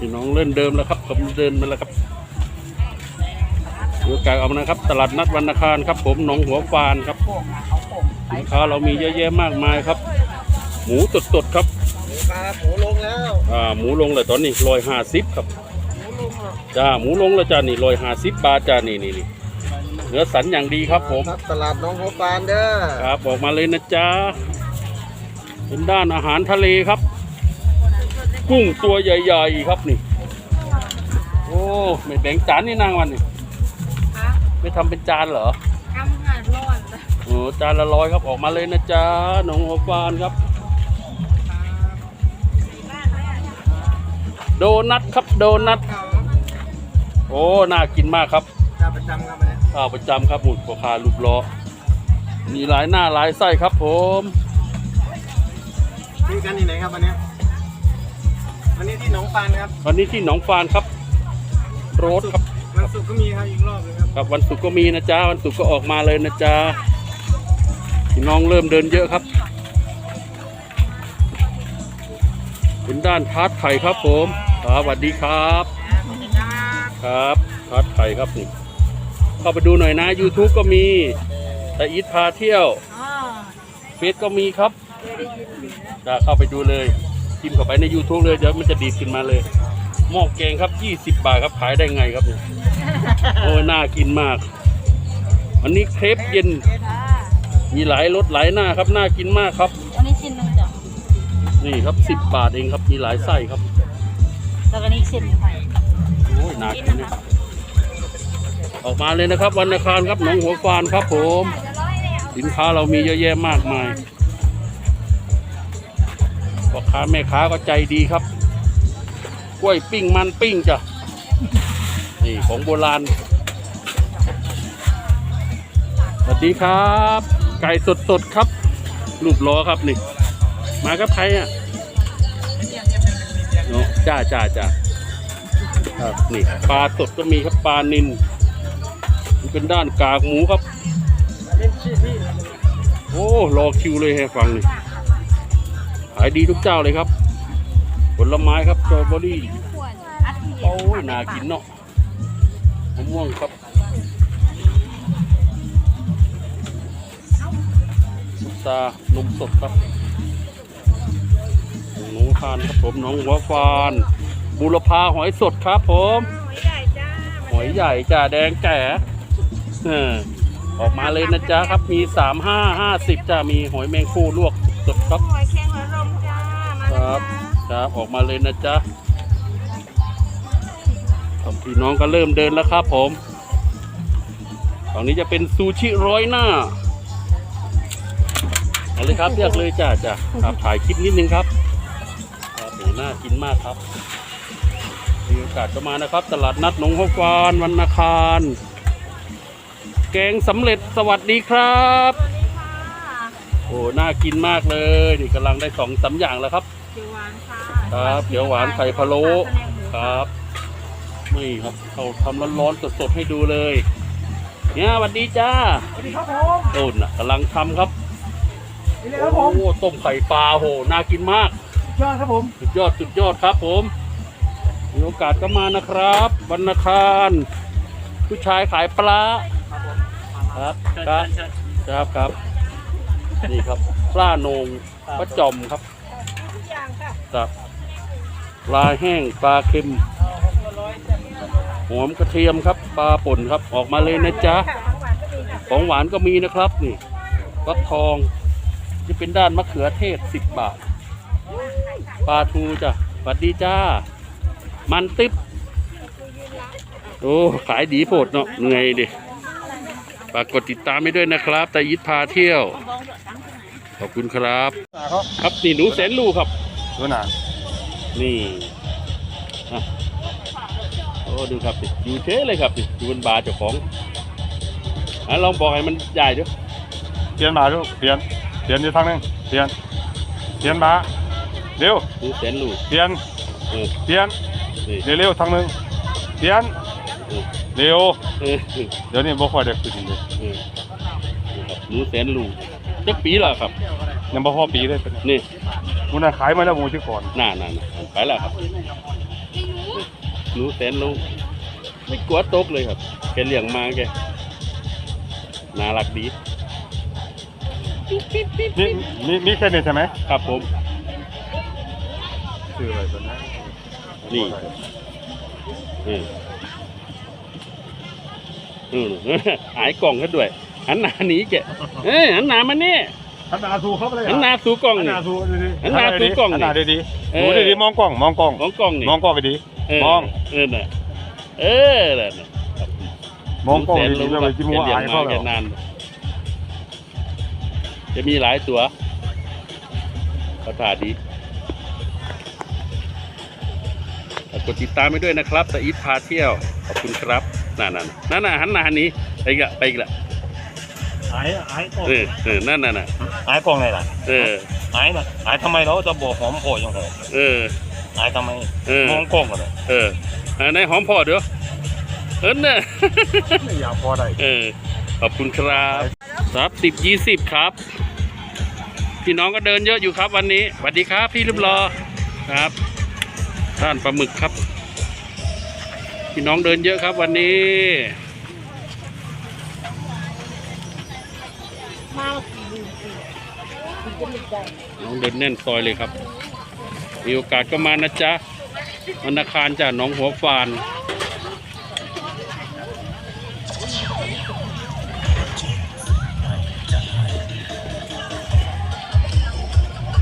พี่น้องเล่นเดิมแล้วครับผมเดินมาแล้วครับดูกากเอามานะครับ ตลาดนัดวันอังคารครับ ผมหนองหัวฟานครับโป่งอะเขาโป่งไปสินค้าเรามีเยอะแยะมากมายครับ หมูสดๆครับหมูครับหมูลงแล้วอ่าหมูลงเลยตอนนี้ร้อยห้าสิบครับหมูลงแล้วจ้าหมูลงแล้วจ้านี่ร้อยห้าสิบบาทจ้านี่นี่นี่เนื้อสันอย่างดีครับผมตลาดน้องหัวปานเด้อครับออกมาเลยนะจ๊ะเป็นด้านอาหารทะเลครับ กุ้งตัวใหญ่ๆครับนี่ โอ้ไม่แบ่งจานนี่นางวันนี่คะไม่ทำเป็นจานเหรอทำงานร้อนเลยโอ้จานละร้อยครับออกมาเลยนะจ๊ะหนองหัวฟานครับ โดนัทครับโดนัทโอ้น่ากินมากครับจ้าประจำครับวันนี้ข้าวประจำครับหมุดพ่อค้าลูกล้อมีหลายหน้าหลายไส้ครับผมซื้อกันที่ไหนครับวันนี้ วันนี้ที่หนองปานครับวันนี้ที่หนองฟานครับ โรสครับ วันศุกร์ก็มีครับอีกรอบหนึงครับครับวันศุกร์ก็มีนะจ๊ะวันศุกร์ก็ออกมาเลยนะจ๊ะพี่น้องเริ่มเดินเยอะครับเป็นด้านทาร์ตไข่ครับผมครับสวัสดีครับครับทาร์ตไข่ครับนี่เข้าไปดูหน่อยนะ YouTube ก็มีแต่อีทพาเที่ยวอ๋อเฟซก็มีครับจะเข้าไปดูเลย พิมพ์เข้าไปใน YouTube เลยเดี๋ยวมันจะดีดขึ้นมาเลย หม้อแกงครับ 20 บาทครับขายได้ไงครับเนี่ยโอ้ยน่ากินมาก อันนี้เครปเย็นค่ะมีหลายรสหลายหน้าครับ น่ากินมากครับ อันนี้ชิ้นหนึ่งจ้ะนี่ครับ 10 บาทเองครับ มีหลายไส้ครับ แล้วก็นี่ชิ้นหนึ่งโอ้ยน่ากินเนี่ยออกมาเลยนะครับ วันอังคารครับหนองหัวฟานครับผม สินค้าเรามีเยอะแยะมากมาย พ่อค้าแม่ค้าก็ใจดีครับ กล้วยปิ้งมันปิ้งจ้ะ นี่ของโบราณ สวัสดีครับ ไก่สดๆครับ รูปล้อครับนี่ มากับใครอะเนาะจ้าจ้าจ้าครับนี่ปลาสดก็มีครับปลานินเป็นด้านกากหมูครับ โอ้ รอคิวเลยให้ฟังนี่ ขายดีทุกเจ้าเลยครับ ผลไม้ครับสตรอเบอรี่โอ้ยน่ากินเนาะมะม่วงครับสุตานมสดครับหนูทานครับผมน้องหัวฟานบุรพาหอยสดครับผมใหญ่จ้าหอยใหญ่จ่าแดงแก่เออออกมาเลยนะจ๊ะครับมีสามห้าห้าสิบจ้ามีหอยแมงคู่ลวกสดครับ ครับครับออกมาเลยนะจ๊ะครับพี่น้องก็เริ่มเดินแล้วครับผมฝั่งนี้จะเป็นซูชิร้อยหน้าเอาเลยครับเลือกเลยจ้าจ้าครับถ่ายคลิปนิดนึงครับครับนี่น่ากินมากครับมีโอกาสก็มานะครับ ตลาดนัดหนองฮกวานวันนาคารแกงสำเร็จสวัสดีครับ โอ้น่ากินมากเลย นี่กำลังได้สองสามอย่างแล้วครับ เขียวหวานค่ะครับเขียวหวานไข่พะโล้ครับนี่ครับเขาทำร้อนๆสดๆให้ดูเลย เนี่ยสวัสดีจ้าสวัสดีครับผมต้นน่ะกำลังทำครับนี่เลยคโอ้รับผมต้มไข่ปลาโหน่ากินมากยอดครับผมสุดยอดสุดยอดครับผมมีโอกาสก็มานะครับวันนาคารผู้ชายขายปลาครับครับครับครับนี่ครับปลาโหนงปลาจอมครับ ครับปลาแห้งปลาเค็มหอมกระเทียมครับ ปลาป่นครับออกมาเลยนะจ๊ะของหวานก็มีนะครับนี่ฟักทองที่เป็นด้านมะเขือเทศสิบบาท ปลาทูจ้ะสวัสดีจ้า มันติ๊บโอ้ขายดีโพดเนาะเหนื่อยดิฝากกดติดตามให้ด้วยนะครับแต่ยิดพาเที่ยว ขอบคุณครับ ครับนี่หนูแสนลูกครับ ดูหนานี่อะโอ้ดูครับดิอยู่เฉยเลยครับดิอยู่บนบาร์เจ้าของอะลองบอกให้มันใหญ่ด้วยเปลี่ยนมาลูกเปลี่ยนเปลี่ยนอยู่ทางหนึงเปลี่ยนเปลี่ยนมาเร็วหนูแสนลูกเปลี่ยนเออเปลี่ยนนี่เร็วเร็วทางหนึงเปลี่ยนเออเร็วเออเออเดี๋ยวนี้บ่ค่อยได้ขึ้นเลยเออนี่ครับหนูแสนลูกจักปีและครับยังบ่พอปีเลยเป็น นี่มูน่ะขายมาแล้วหมูที่ก่อนน่าน่าน่าไปแล้วครับนี่หนูแสนรู้ไม่กลัวตกเลยครับแกเลี้ยงมาแกน่ารักดีนี่นี่นี่แค่นี้ใช่ไหมครับผมชื่ออะไรตัวนี้นี่อืมอืมหายกล่องกันด้วยหันหน้าหนีแกเอ้ยหันหน้ามานี่ หันหน้าสู่เขาไปเลยหันหน้าสู่กล้องหันหนี่ น้าสู่ดีๆหันหน้าสู่กล้องหันหน้านี่ดีเอๆอดูดีๆมองกล้องมองกล้องของกล้องนี่มองกล้องไปดีเออมอง เออน่ะเออน่ะมองกล้องแสนดีรู้ๆแล้วคไปรับจิ้มหัวแกอายเลี้ยงเขามาแล้แกวนาน จะมีหลายตัวเขาถ่าดีฝากกดติดตามไปด้วยนะครับแต่อีทพาเที่ยว ขอบคุณครับนั่นน่ะนั่นน่ะหันหน้าหนี้ไปอีกละไปอีกละ อายอายกล้องเออเออนั่นน่ะน่ะอายกล้องไหนล่ะเอออายน่ะอายทำไมเราจะบอกหอมโผล่ยังไงเอออายทำไมเออมองกล้องกันเลยเอออันไหนหอมพอเดี๋ยวเออเนี่ยไม่อยากพอได้เออขอบคุณครับครับสิบยี่สิบครับ พี่น้องก็เดินเยอะอยู่ครับวันนี้สวัสดีครับ พี่รูปรอครับท่านปลาหมึกครับ พี่น้องเดินเยอะครับวันนี้ มาสี่หมื่ น้องเดินแน่นซอยเลยครับ มีโอกาสก็มานะจ๊ะวันอาคารจ้ะน้องหัวฟาน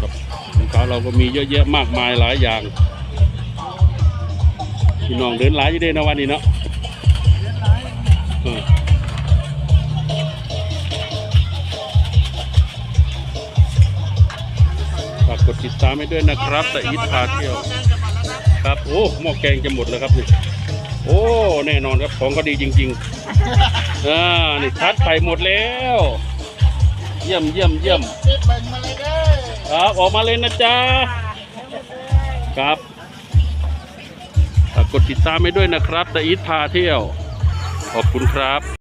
ครับสินค้าเราก็มีเยอะแยะมากมายหลายอย่าง พี่น้องเดินหลายอยู่เด้นะวันนี้เนาะ กดติดตามให้ด้วยนะครับแต่อีทพาเที่ยวครับ โอ้หม้อแกงจะหมดแล้วครับนี่โอ้แน่นอนครับของก็ดีจริงๆอ่านี่ทัดไข่หมดแล้ว เยี่ยมเยี่ยมเยี่ยมครับออกมาเลยนะจ๊ะครับกกดติดตามให้ด้วยนะครับแต่อีทพาเที่ยว ขอบคุณครับ